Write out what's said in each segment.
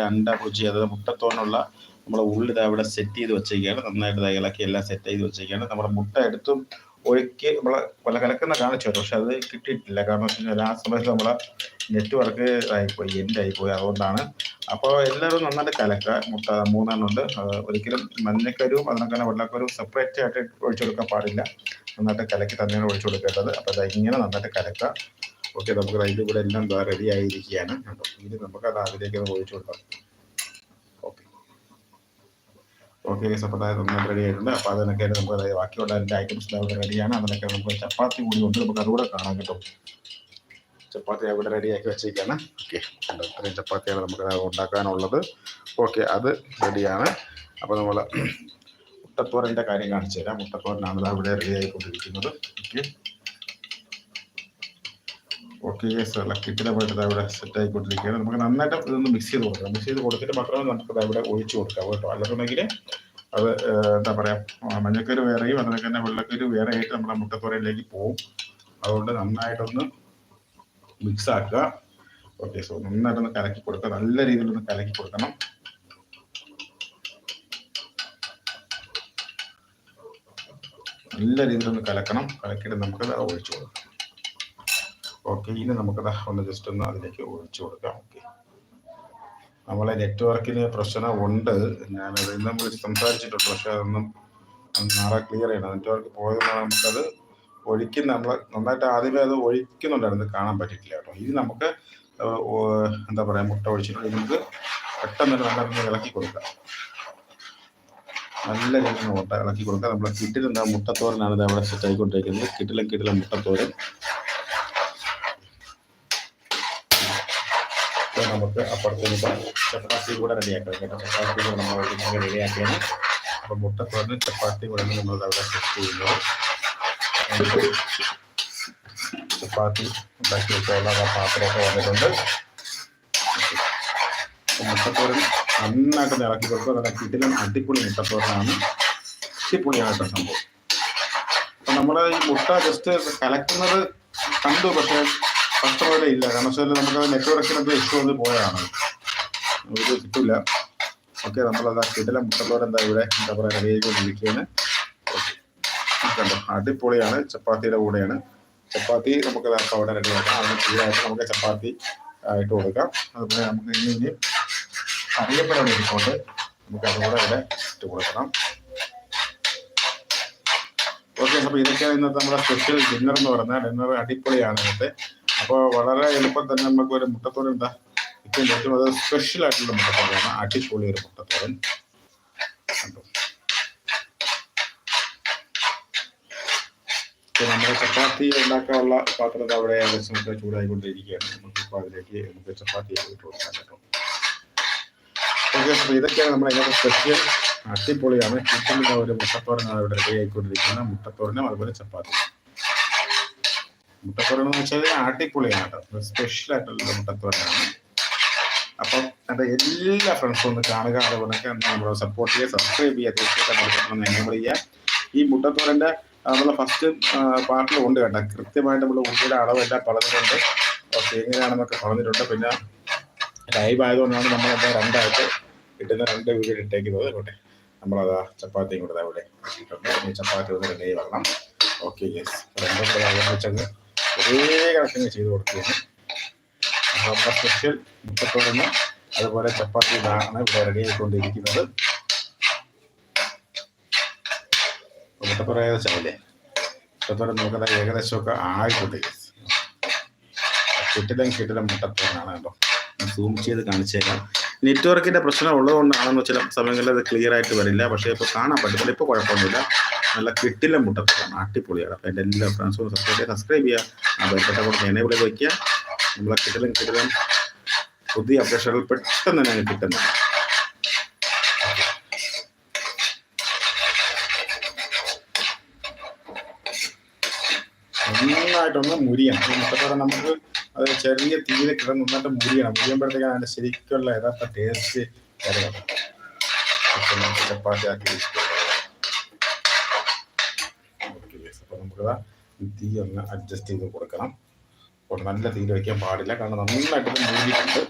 അണ്ട കുച്ചി അതായത് മുട്ടത്തോനുള്ള നമ്മൾ ഉള്ളിത് അവിടെ സെറ്റ് ചെയ്ത് വെച്ചേക്കാണ്. നന്നായിട്ട് ഇളക്കി എല്ലാം സെറ്റ് ചെയ്ത് വെച്ചേക്കാണ്. നമ്മുടെ മുട്ട എടുത്തും ഒഴുക്കി നമ്മളെ പല കലക്കുന്ന കാണിച്ചു പക്ഷെ അത് കിട്ടിയിട്ടില്ല. കാരണം വെച്ച് കഴിഞ്ഞാൽ ആ സമയത്ത് നമ്മളെ നെറ്റ്വർക്ക് ആയിപ്പോയി എന്റെ ആയിപ്പോയി അതുകൊണ്ടാണ്. അപ്പോൾ എല്ലാവരും നന്നായിട്ട് കലക്കുക മുട്ട മൂന്നെണ്ണം ഉണ്ട്. അത് ഒരിക്കലും മഞ്ഞക്കരുവും അതിനൊക്കെ വെള്ളക്കരും സെപ്പറേറ്റ് ആയിട്ട് ഒഴിച്ചു കൊടുക്കാൻ പാടില്ല. നന്നായിട്ട് കലക്കി തന്നെയാണ് ഒഴിച്ചു കൊടുക്കേണ്ടത്. അപ്പോൾ ഇങ്ങനെ നന്നായിട്ട് കലക്കുക ഓക്കെ നമുക്ക് അതിന്റെ കൂടെ എല്ലാം റെഡി ആയിരിക്കുകയാണ്. കേട്ടോ ഇനി നമുക്ക് അത് അതിലേക്ക് ഒന്ന് കൊടുക്കാം. ഓക്കെ. ഓക്കെ അപ്പോൾ അതായത് നന്നായിട്ട് റെഡി ആയിട്ടുണ്ട്. അപ്പോൾ അതിനൊക്കെ നമുക്ക് അതായത് ബാക്കിയുള്ള അതിന്റെ ഐറ്റംസ് അവിടെ റെഡിയാണ് അതിനൊക്കെ നമുക്ക് ചപ്പാത്തി കൂടി ഉണ്ട്. നമുക്ക് അതുകൂടെ കാണാം കേട്ടോ. ചപ്പാത്തി അവിടെ റെഡിയാക്കി വെച്ചേക്കാണ് ഓക്കെ ഇത്രയും ചപ്പാത്തിയാണ് നമുക്ക് ഉണ്ടാക്കാനുള്ളത്. ഓക്കെ അത് റെഡിയാണ് അപ്പോൾ നമ്മൾ മുട്ടത്തോരന്റെ കാര്യം കാണിച്ചു തരാം. മുട്ടത്തോരനാണ് അവിടെ റെഡി ആയിക്കൊണ്ടിരിക്കുന്നത്. ഓക്കെ. ഓക്കെ കിറ്റിനെ പോയിട്ട് അവിടെ സെറ്റ് ആയിക്കൊണ്ടിരിക്കുകയാണ്. നമുക്ക് നന്നായിട്ട് ഇതൊന്ന് മിക്സ് ചെയ്ത് കൊടുക്കാം. മിക്സ് ചെയ്ത് കൊടുത്തിട്ട് മാത്രമേ നമുക്ക് അവിടെ ഒഴിച്ച് കൊടുക്കാം കേട്ടോ. അല്ലെന്നുണ്ടെങ്കിൽ അത് എന്താ പറയുക മഞ്ഞക്കരി വേറെയും അതുപോലെ തന്നെ വെള്ളക്കരി വേറെ ആയിട്ട് നമ്മുടെ മുട്ടത്തോരയിലേക്ക് പോവും അതുകൊണ്ട് നന്നായിട്ടൊന്ന് മിക്സ് ആക്കുക. ഓക്കെ സോ നന്നായിട്ടൊന്ന് കലക്കി കൊടുക്കുക. നല്ല രീതിയിലൊന്ന് കലക്കി കൊടുക്കണം. നല്ല രീതിയിലൊന്ന് കലക്കണം. കലക്കിയിട്ട് നമുക്കത് ഒഴിച്ചു കൊടുക്കാം. ഓക്കെ ഇനി നമുക്കത് ഒന്ന് ജസ്റ്റ് ഒന്ന് അതിലേക്ക് ഒഴിച്ചു കൊടുക്കാം. ഓക്കെ നമ്മളെ നെറ്റ്വർക്കിന് പ്രശ്നം ഉണ്ട് ഞാനത് നമ്മൾ സംസാരിച്ചിട്ടുണ്ട്. പക്ഷെ അതൊന്നും നാളെ ക്ലിയർ ചെയ്യണം. നെറ്റ്വർക്ക് പോയതുകൊണ്ട് നമുക്കത് ഒഴിക്കുന്ന നമ്മൾ നന്നായിട്ട് ആദ്യമേ അത് ഒഴിക്കുന്നുണ്ടായിരുന്നു. കാണാൻ പറ്റിയിട്ടില്ല കേട്ടോ. ഇത് നമുക്ക് എന്താ പറയാ മുട്ട ഒഴിച്ചിട്ട് നമുക്ക് പെട്ടെന്ന് തന്നെ നല്ല ഇളക്കി കൊടുക്കാം. നല്ല രീതിയിൽ മുട്ട ഇളക്കി കൊടുക്കാം. നമ്മൾ കിട്ടിലുണ്ടാകും മുട്ടത്തോരനാണ് ഇത് അവിടെ സെറ്റ് ആയിക്കൊണ്ടിരിക്കുന്നത്. കിട്ടിലും കിട്ടിലും മുട്ടത്തോരൻ. നമുക്ക് അപ്പുറത്തേക്ക് ചപ്പാത്തി കൂടെ റെഡിയാക്കാം കേട്ടോ. ചപ്പാത്തി കൂടെ നമ്മൾ റെഡിയാക്കിയാണ് അപ്പൊ മുട്ടത്തോരന് ചപ്പാത്തി കൂടെ നമ്മൾ അവിടെ സെറ്റ് ചെയ്യുന്നത്. നമുക്ക് ചപ്പാത്തി ഉണ്ടാക്കി ആ പാത്രമൊക്കെ വന്നിട്ടുണ്ട്. മുട്ടത്തോരൻ നന്നായിട്ട് ഇറക്കി കൊടുക്കും. നല്ല കിട്ടിലും അടിപൊളി മുട്ടത്തോരനാണ്. അടിപൊളിയാണ് സംഭവം. അപ്പം നമ്മൾ ഈ മുട്ട ജസ്റ്റ് കലക്കുന്നത് കണ്ടു. പക്ഷേ പോലെ ഇല്ല. കാരണം വെച്ചാൽ നമുക്ക് നെറ്റ്വർക്കിനൊക്കെ ഇഷ്യൂ വന്ന് പോയതാണ്. നമുക്ക് കിട്ടില്ല ഓക്കെ നമ്മളത് ആ കിടില മുട്ടത്തോടെ എന്താ ഇവിടെ എന്താ പറയുക റെഡി ആയിക്കൊണ്ടിരിക്കുകയാണ് കണ്ടോ? അടിപൊളിയാണ്. ചപ്പാത്തിയുടെ കൂടെയാണ്. ചപ്പാത്തി നമുക്ക് അവിടെ റെഡിയാക്കാം അതിന് ചൂടായിട്ട് നമുക്ക് ചപ്പാത്തി ആയിട്ട് കൊടുക്കാം. അതുപോലെ നമുക്ക് ഇനി ഇനി അറിയപ്പെടാൻ ഇരിക്കൊണ്ട് നമുക്ക് അതുകൂടെ ഇവിടെ ഇട്ട് കൊടുക്കണം. ഓക്കെ അപ്പോൾ ഇതൊക്കെയാണ് ഇന്നത്തെ നമ്മുടെ സ്പെഷ്യൽ ഡിന്നർ എന്ന് പറഞ്ഞാൽ ഡിന്നർ അടിപൊളിയാണ് ഇന്നത്തെ. അപ്പോൾ വളരെ എളുപ്പം തന്നെ നമുക്ക് ഒരു മുട്ടത്തോരൻ എന്താ ഏറ്റവും ഏറ്റവും അത് സ്പെഷ്യൽ ആയിട്ടുള്ള മുട്ടത്തോരനാണ് അടിപൊളി ഒരു മുട്ടത്തോരൻ കണ്ടോ? നമ്മൾ ചപ്പാത്തി ഉണ്ടാക്കാനുള്ള പാത്രം അവിടെ ഏകദേശം ചൂടായിക്കൊണ്ടിരിക്കുകയാണ്. നമുക്കിപ്പോൾ അതിലേക്ക് നമുക്ക് ചപ്പാത്തി ഇട്ട് കൊടുക്കാൻ കേട്ടോ. ഓക്കെ അപ്പോൾ ഇതൊക്കെയാണ് നമ്മുടെ ഇതിനകത്ത് സ്പെഷ്യൽ അടിപൊളിയാണ്. കിട്ടുന്ന ഒരു മുട്ടത്തോരനാണ് ഇവിടെ റെഡി ആയിക്കൊണ്ടിരിക്കുന്നത് മുട്ടത്തോരനും അതുപോലെ ചപ്പാത്തി മുട്ടത്തോരൻ എന്ന് വെച്ചാൽ അടിപൊളിയാണ് കേട്ടോ സ്പെഷ്യൽ ആയിട്ടുള്ള മുട്ടത്തോരനാണ്. അപ്പം എന്റെ എല്ലാ ഫ്രണ്ട്സും ഒന്ന് കാണുക. അതുപോലെ നമ്മൾ സപ്പോർട്ട് ചെയ്യുക സബ്സ്ക്രൈബ് ചെയ്യുക ഈ മുട്ടത്തോരന്റെ നമ്മളെ ഫസ്റ്റ് പാർട്ടിൽ ഉണ്ട് കേട്ടോ കൃത്യമായിട്ട് നമ്മൾ ഉള്ളിയുടെ അളവെല്ലാം പറഞ്ഞിട്ടുണ്ട്. എങ്ങനെയാണെന്നൊക്കെ പറഞ്ഞിട്ടുണ്ട്. പിന്നെ ലൈവ് ആയതുകൊണ്ടാണ് നമ്മൾ അത് രണ്ടായിട്ട് കിട്ടുന്ന രണ്ട് വീഡിയോ ഇട്ടേക്കുന്നത്. അതുകൊണ്ട് നമ്മളതാ ചപ്പാത്തിയും കൂടെ അവിടെ ചപ്പാത്തി ഒന്ന് റെഡി വരണം. ഓക്കെ യെസ് രണ്ടും കൂടെ വെച്ചങ്ങ് ഒരേ കണക്കിന് ചെയ്ത് കൊടുക്കുകയാണ്. നമ്മുടെ സ്പെഷ്യൽ അതുപോലെ ചപ്പാത്തി ഇതാണ് ഇവിടെ റെഡി ആയിക്കൊണ്ടിരിക്കുന്നത്. മുട്ടത്തോറ ഏകദേശം ആയില്ലേ? മുട്ടത്തോരൻ നോക്കുന്നത് ഏകദേശമൊക്കെ ആയിട്ടുണ്ട്. കിട്ടിലും കിട്ടിലും മുട്ടത്തോറാണ് കേട്ടോ. സൂം ചെയ്ത് കാണിച്ചേക്കാം. നെറ്റ്വർക്കിന്റെ പ്രശ്നം ഉള്ളതുകൊണ്ടാണെന്ന് ചില സമയങ്ങളിൽ അത് ക്ലിയർ ആയിട്ട് വരില്ല. പക്ഷേ ഇപ്പോൾ കാണാൻ പറ്റത്തില്ല. ഇപ്പോൾ കുഴപ്പമൊന്നുമില്ല. നല്ല കിട്ടില്ല മുട്ടത്തോരാണ് അടിപൊളിയാണ് അപ്പോൾ എന്റെ എല്ലാ ഫ്രണ്ട്സും സബ്സ്ക്രൈബ് ചെയ്യുക സബ്സ്ക്രൈബ് ചെയ്യുക ആ കൂടെ എനേബിൾ ചെയ്ത് വയ്ക്കുക നമ്മളെ കിട്ടലും കിട്ടലും പുതിയ അപ്ഡേഷനുകൾ പെട്ടെന്ന് തന്നെ അങ്ങ് കിട്ടുന്നതാണ് നന്നായിട്ടൊന്ന് മുരിയണം. മുട്ടത്തോടെ നമുക്ക് അത് ചെറിയ തീരെ കിടന്ന് നന്നായിട്ട് മുരിയണം. മുരിയുമ്പോഴത്തേക്കാണ് അതിന്റെ ശരിക്കുള്ള യഥാർത്ഥ ടേസ്റ്റ് ചപ്പാത്തി ആക്കി നമുക്ക് തീ ഒന്ന് അഡ്ജസ്റ്റ് ചെയ്ത് കൊടുക്കണം. നല്ല തീയിൽ വയ്ക്കാൻ പാടില്ല. കാരണം നന്നായിട്ട് മൂടിയിട്ടുണ്ട്.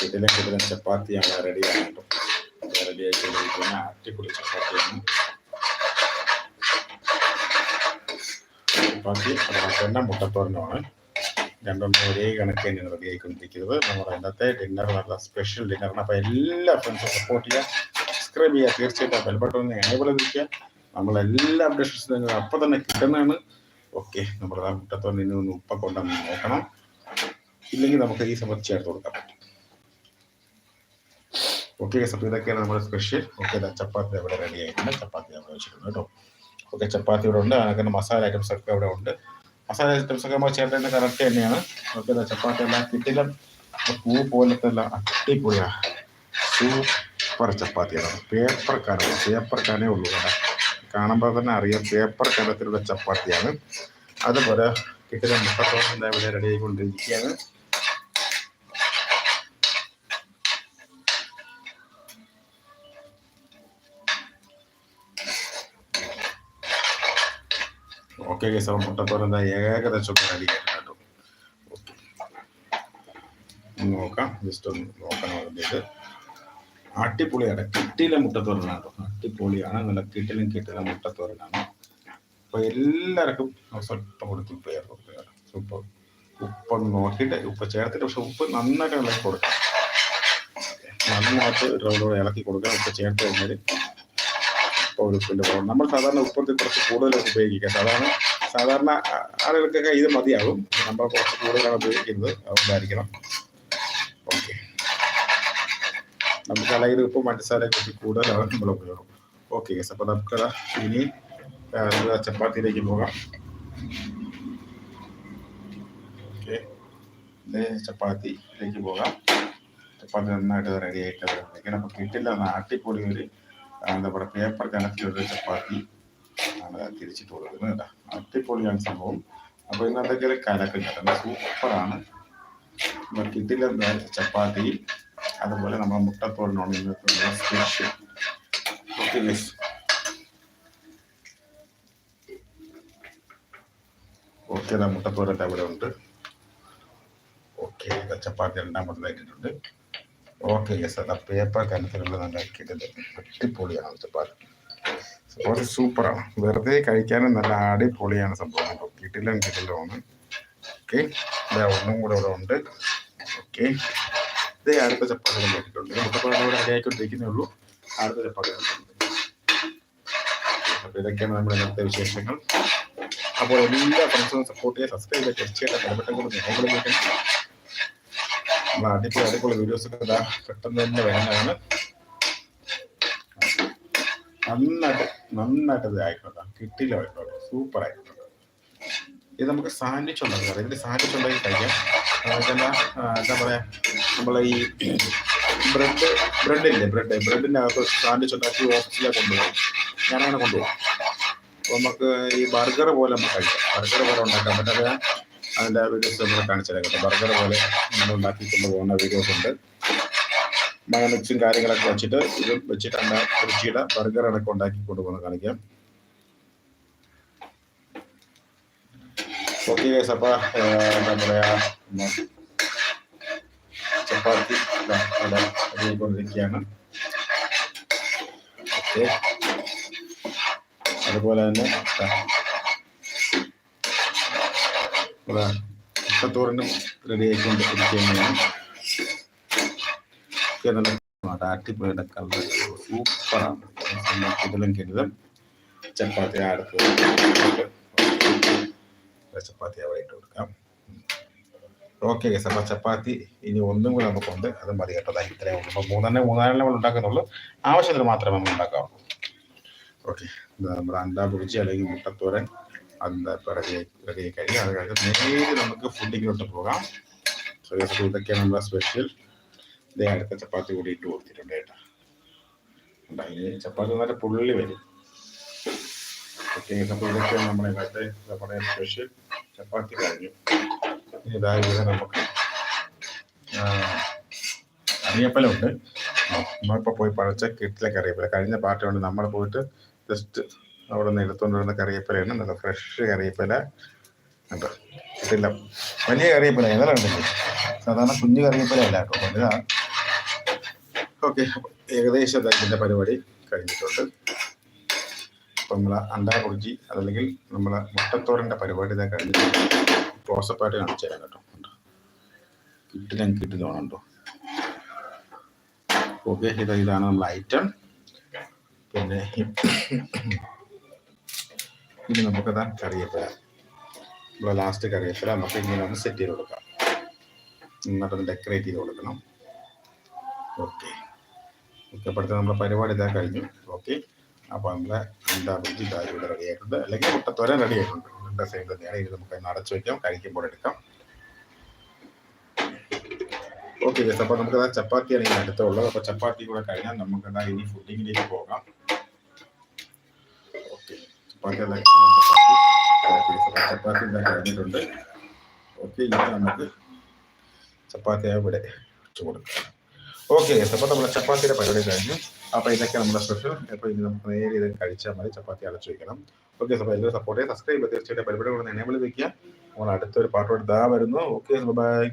കിടിലം കിടിലം ചപ്പാത്തിയാണ് റെഡി ആയിട്ട് റെഡി ആയിക്കൊണ്ടിരിക്കുന്ന ചപ്പാത്തിയാണ്. ചപ്പാത്തി അതുപോലെ തന്നെ മുട്ടത്തോരനുമാണ്. രണ്ടെണ്ണം ഒരേ കണക്ക് തന്നെയാണ് റെഡി ആയിക്കൊണ്ടിരിക്കുന്നത് നമ്മുടെ ഇന്നത്തെ ഡിന്നർ നല്ല സ്പെഷ്യൽ ഡിന്നറിന് അപ്പോൾ എല്ലാ ഫ്രണ്ട്സും സപ്പോർട്ട് ചെയ്യുക സബ്സ്ക്രൈബ് ചെയ്യുക. തീർച്ചയായിട്ടും ബെൽ ബട്ടൺ ഒന്ന് എനേബിൾ ചെയ്തിരിക്കുക നമ്മളെല്ലാ അപ്ഡേഷൻസും നിങ്ങൾ അപ്പോൾ തന്നെ കിട്ടുന്നതാണ്. ഓക്കെ നമ്മുടെ ആ മുട്ടത്തോണ്ട് ഇനി ഒന്ന് ഉപ്പൊക്കെ ഉണ്ടെന്ന് നോക്കണം. ഇല്ലെങ്കിൽ നമുക്ക് ഈ സമയത്ത് ചേർത്ത് കൊടുക്കാം. ഓക്കെ സപ്പ് ഇതൊക്കെയാണ് നമ്മുടെ സ്പെഷ്യൽ ഓക്കെ ചപ്പാത്തി അവിടെ റെഡി ആയിട്ടുണ്ട്. ചപ്പാത്തി നമ്മൾ വെച്ചിട്ടുണ്ട് കേട്ടോ. ഓക്കെ ചപ്പാത്തി ഇവിടെ ഉണ്ട്. അങ്ങനെ മസാല ഐറ്റംസ് ഒക്കെ അവിടെ ഉണ്ട്. മസാല ഐറ്റംസ് ഒക്കെ നമ്മൾ ചേർത്തേണ്ട കറക്റ്റ് തന്നെയാണ്. ഓക്കെ ചപ്പാത്തി എല്ലാം കിട്ടില്ല പൂ പോലത്തെ എല്ലാം അടിപൊളിയാണ് സൂപ്പർ ചപ്പാത്തിയാണ്. പേപ്പർ കനം പേപ്പർ കനേ ഉള്ളൂ കേട്ടോ കാണുമ്പോൾ തന്നെ അറിയാം പേപ്പർ കനത്തിലുള്ള ചപ്പാത്തിയാണ്. അതുപോലെ കിട്ടിയ മുട്ടത്തോളം എന്താ ഇവിടെ റെഡി ആയിക്കൊണ്ടിരിക്കുകയാണ്. ഓക്കെ മുട്ടത്തോളം എന്താ ഏകദേശം റെഡി കേട്ടോ. ഓക്കെ നോക്കാം. ജസ്റ്റ് ഒന്ന് നോക്കണം വേണ്ടിയിട്ട് അടിപൊളിയാണ് കിട്ടിയിലെ മുട്ടത്തോരനാണ് കേട്ടോ. അടിപൊളിയാണ്. നല്ല കിട്ടിലും കിട്ടിലെ മുട്ടത്തോരനാണ്. അപ്പോൾ എല്ലാവർക്കും സ്വല്പം കൊടുത്ത് ഉപ്പ് ചേർത്ത് കൊടുക്കുക ഉപ്പ് ഉപ്പൊന്ന് നോക്കിയിട്ട് ഉപ്പ് ചേർത്തിട്ട് പക്ഷെ ഉപ്പ് നന്നായിട്ട് ഇളക്കി കൊടുക്കാം. നന്നായിട്ട് റോഡോടെ ഇളക്കി കൊടുക്കുക ഉപ്പ് ചേർത്ത് കഴിഞ്ഞാൽ ഇപ്പോൾ ഉപ്പിന്റെ നമ്മൾ സാധാരണ ഉപ്പൊക്കെ കുറച്ച് കൂടുതൽ ഉപയോഗിക്കുക സാധാരണ സാധാരണ ആളുകൾക്കൊക്കെ ഇത് മതിയാകും. നമ്മൾ കുറച്ച് കൂടുതലാണ് ഉപയോഗിക്കുന്നത്. അതുകൊണ്ടായിരിക്കണം. ഓക്കെ. നമുക്ക് അല്ലെങ്കിൽ ഉപ്പും പഞ്ചസാരയും കുറച്ച് കൂടുതലാണ് നമ്മൾ ഉപയോഗം. ഓക്കെ ഗസ് അപ്പോൾ നമുക്ക് ഇനി ചപ്പാത്തിയിലേക്ക് പോകാം. ഓക്കെ. ചപ്പാത്തിയിലേക്ക് പോകാം. ചപ്പാത്തി നന്നായിട്ട് റെഡി ആയിട്ട് വെക്കണം അപ്പോൾ കിട്ടില്ല നാട്ടിൽ കൂടി ഒരു എന്താ പറയുക പേപ്പർ കനത്തിലൊരു ചപ്പാത്തി. ആണ് തിരിച്ചിട്ട് കൊടുക്കുന്നത് അടിപൊളിയാണ് സംഭവം. അപ്പോൾ ഇന്നത്തെ കലക്കും കേട്ടോ സൂപ്പറാണ് അപ്പോൾ കിട്ടില്ല ചപ്പാത്തി അതുപോലെ നമ്മുടെ മുട്ടത്തോടിനോട് ഇന്നത്തെ ഓക്കെ മിസ് ഓക്കെ അവിടെ ഉണ്ട്. ഓക്കെ ചപ്പാത്തി രണ്ടാമത്തേതായിട്ടുണ്ട് ഓക്കെ യെസ് അത് പേപ്പർ കനത്തിലുള്ള നല്ല കിട്ടുന്നത് അടിപൊളിയാണ് ചപ്പാത്തി. ചപ്പാത്തി സൂപ്പറാണ് വെറുതെ കഴിക്കാനും നല്ല അടിപൊളിയാണ് സംഭവം കേട്ടോ. കിട്ടില്ല ഒന്ന്. ഓക്കെ ഒന്നും കൂടെ ഇവിടെ ഉണ്ട്. ഓക്കെ ഇതേ അടുത്ത ചപ്പാത്തി നോക്കിയിട്ടുണ്ട്. മുട്ടത്തോടെ ഇവിടെ റെഡിയായിക്കൊണ്ടിരിക്കുന്നേ ഉള്ളൂ. അടുത്ത ചപ്പാത്തി അപ്പോൾ ഇതൊക്കെയാണ് നമ്മുടെ ഇന്നത്തെ വിശേഷങ്ങൾ. അപ്പോൾ എല്ലാ ഫ്രണ്ട്സും സപ്പോർട്ട് ചെയ്യുക സബ്സ്ക്രൈബ് ചെയ്യുക തീർച്ചയായിട്ടും ബലപ്പെട്ടം കൂടെ നമ്മൾ അടിപൊളി അടിപൊളി വീഡിയോസ് ഒക്കെ പെട്ടെന്ന് തന്നെ വരുന്നതാണ് നന്നായിട്ട് നന്നായിട്ട് ഇത് ആയിക്കോട്ടെ. കിട്ടില്ല ആയിക്കോട്ടെ. സൂപ്പർ ആയിക്കോട്ടെ. ഇത് നമുക്ക് സാൻഡ്വിച്ച് പറയാം ഇതിന്റെ സാൻഡ്വിച്ച് ഉണ്ടാക്കി കഴിക്കാം. അതുപോലെ എന്താ പറയാ? നമ്മളെ ഈ ബ്രെഡ് ബ്രെഡ് ഇല്ലേ ബ്രെഡ്. ബ്രെഡിന്റെ അകത്ത് സാൻഡ്വിച്ച് ഉണ്ടാക്കി ഓഫീസിലേക്ക് കൊണ്ടുപോകും. ഞാനങ്ങനെ കൊണ്ടുപോകാം. അപ്പോൾ നമുക്ക് ഈ ബർഗർ പോലെ നമുക്ക് കഴിക്കാം. ബർഗർ പോലെ ഉണ്ടാക്കാൻ പറ്റാതെ അതിന്റെ വീഡിയോസ് നമ്മൾ കാണിച്ചു തരാം ബർഗർ പോലെ നമ്മൾ ഉണ്ടാക്കി കൊണ്ടുപോകുന്ന വീഡിയോസ് ഉണ്ട്. മയനക്സും കാര്യങ്ങളൊക്കെ വെച്ചിട്ട് ഇത് വെച്ചിട്ടാണ് രുചിയുടെ ബർഗർ അടക്കം ഉണ്ടാക്കി കൊണ്ടുപോകണം കാണിക്കാം. ഓക്കെ ഗൈസ് അപ്പോൾ എന്താ പറയുക ഉം, ചപ്പാത്തി അവിടെ റെഡിയായിക്കൊണ്ടിരിക്കുകയാണ് ഓക്കെ അതുപോലെ തന്നെ ദാ ഇവിടെ നല്ല അടിപൊളിയുടെ കളർ സൂപ്പറാണ് കിടലും കിടലും ചപ്പാത്തി അടുത്ത് ചപ്പാത്തി അവിടെ കൊടുക്കാം. ഓക്കെ ഗസ് അപ്പോൾ ചപ്പാത്തി ഇനി ഒന്നും കൂടെ നമുക്കുണ്ട് അത് മതി കേട്ടോ. ഇത്രയേ ഉള്ളൂ. അപ്പോൾ മൂന്നെണ്ണം മൂന്നാലെണ്ണം നമ്മൾ ഉണ്ടാക്കുന്നുള്ളൂ. ആവശ്യത്തിന് മാത്രമേ നമ്മൾ ഉണ്ടാക്കാവുള്ളൂ ഓക്കെ നമ്മുടെ അണ്ടാ പൊടിച്ച് അല്ലെങ്കിൽ മുട്ടത്തോരൻ. അന്ത പിറകെ ആയി കഴിഞ്ഞാൽ അത് കഴിഞ്ഞ് നേരെ നമുക്ക് ഫുഡിങ്ങിലോട്ട് പോകാം. സോ ഇതൊക്കെയാണ് നമ്മുടെ സ്പെഷ്യൽ ഇതേ അടുത്ത ചപ്പാത്തി കൂടി ഇട്ട് കൊടുത്തിട്ടുണ്ട് കേട്ടോ. അതിന് ചപ്പാത്തി നല്ല പുള്ളി വരും. അപ്പോൾ ഇതൊക്കെയാണ് നമ്മുടെ ഇന്നത്തെ നമ്മുടെ സ്പെഷ്യൽ ചപ്പാത്തി കഴിഞ്ഞു. ഇതായത് നമുക്ക് അറിയപ്പലുണ്ട് നമ്മളിപ്പോൾ പോയി പഴച്ച കിട്ടിലെ കറിയപ്പല. കഴിഞ്ഞ പാർട്ടി കൊണ്ട് നമ്മൾ പോയിട്ട് ജസ്റ്റ് അവിടെ നിന്ന് എടുത്തുകൊണ്ട് വരുന്ന കറിയപ്പലയാണ്. നല്ല ഫ്രഷ് കറിയപ്പല. ഉണ്ട് കിട്ടില്ല. വലിയ കറിയപ്പല ഉണ്ടല്ലേ സാധാരണ കുഞ്ഞു കറിയപ്പല അല്ല കേട്ടോ. വലുതാണ്. ഓക്കെ ഏകദേശം ദാ പരിപാടി കഴിഞ്ഞിട്ടുണ്ട്. അപ്പം നമ്മൾ അണ്ടാ കുറിച്ചി അതല്ലെങ്കിൽ നമ്മൾ മുട്ടത്തോറിന്റെ പരിപാടി ഇതാ കഴിഞ്ഞിട്ട് ക്ലോസപ്പായിട്ട് കാണിച്ചു തരാം കേട്ടോ. കിട്ടില്ല കിട്ടി തോന്നുന്നുണ്ടോ? ഓക്കെ ഇത് ഇതാണ് നമ്മൾ ഐറ്റം പിന്നെ ഇനി നമുക്കതാ കറിവേപ്പില നമ്മളെ ലാസ്റ്റ് കറിവേപ്പില നമുക്ക് ഇങ്ങനെ ഒന്ന് സെറ്റ് ചെയ്ത് കൊടുക്കാം. എന്നിട്ടൊന്ന് ഡെക്കറേറ്റ് ചെയ്ത് കൊടുക്കണം. ഓക്കെ. ഓക്കെ നമ്മുടെ പരിപാടി ഇതാ കഴിഞ്ഞു. ഓക്കെ അപ്പോൾ നമ്മളെ എന്താ ബുദ്ധി ഇതാ ഇവിടെ റെഡി ആയിട്ടുണ്ട്. അല്ലെങ്കിൽ മുട്ടത്തോര റെഡി ആയിട്ടുണ്ട്. രണ്ട് സെയിം തന്നെയാണ്. ഇത് നമുക്ക് ഒന്ന് അടച്ചു വയ്ക്കാം കഴിക്കുമ്പോൾ എടുക്കാം. ഓക്കെ ജസ് അപ്പോൾ നമുക്ക് ചപ്പാത്തിയാണ് ഇനി അടുത്തുള്ളത്. അപ്പോൾ ചപ്പാത്തി കൂടെ കഴിഞ്ഞാൽ നമുക്ക് എന്താ ഇനി ഫുഡിങ്ങിലേക്ക് പോകാം. ഓക്കെ ചപ്പാത്തി ചപ്പാത്തി. കഴിഞ്ഞിട്ടുണ്ട്. ഓക്കെ ഇനി നമുക്ക് ചപ്പാത്തിയായി ഇവിടെ വെച്ച് കൊടുക്കാം. ഓക്കെ അപ്പോൾ നമ്മുടെ ചപ്പാത്തിയുടെ പരിപാടി കഴിഞ്ഞു. അപ്പോൾ ഇതൊക്കെ നമ്മുടെ സ്പെഷ്യൽ അപ്പോൾ ഇനി നമുക്ക് നേരെ ഇത് കഴിച്ചാൽ മതി. ചപ്പാത്തി അടച്ചു വയ്ക്കണം ഓക്കെ അപ്പോൾ എല്ലാവരും സപ്പോർട്ട് ചെയ്യുക. സബ്സ്ക്രൈബ് തീർച്ചയായിട്ടും പരിപാടി കൊണ്ട് എനേബിൾ വെക്കുക നമ്മൾ അടുത്തൊരു പാട്ടോട് ഇതാ വരുന്നു. Okay bye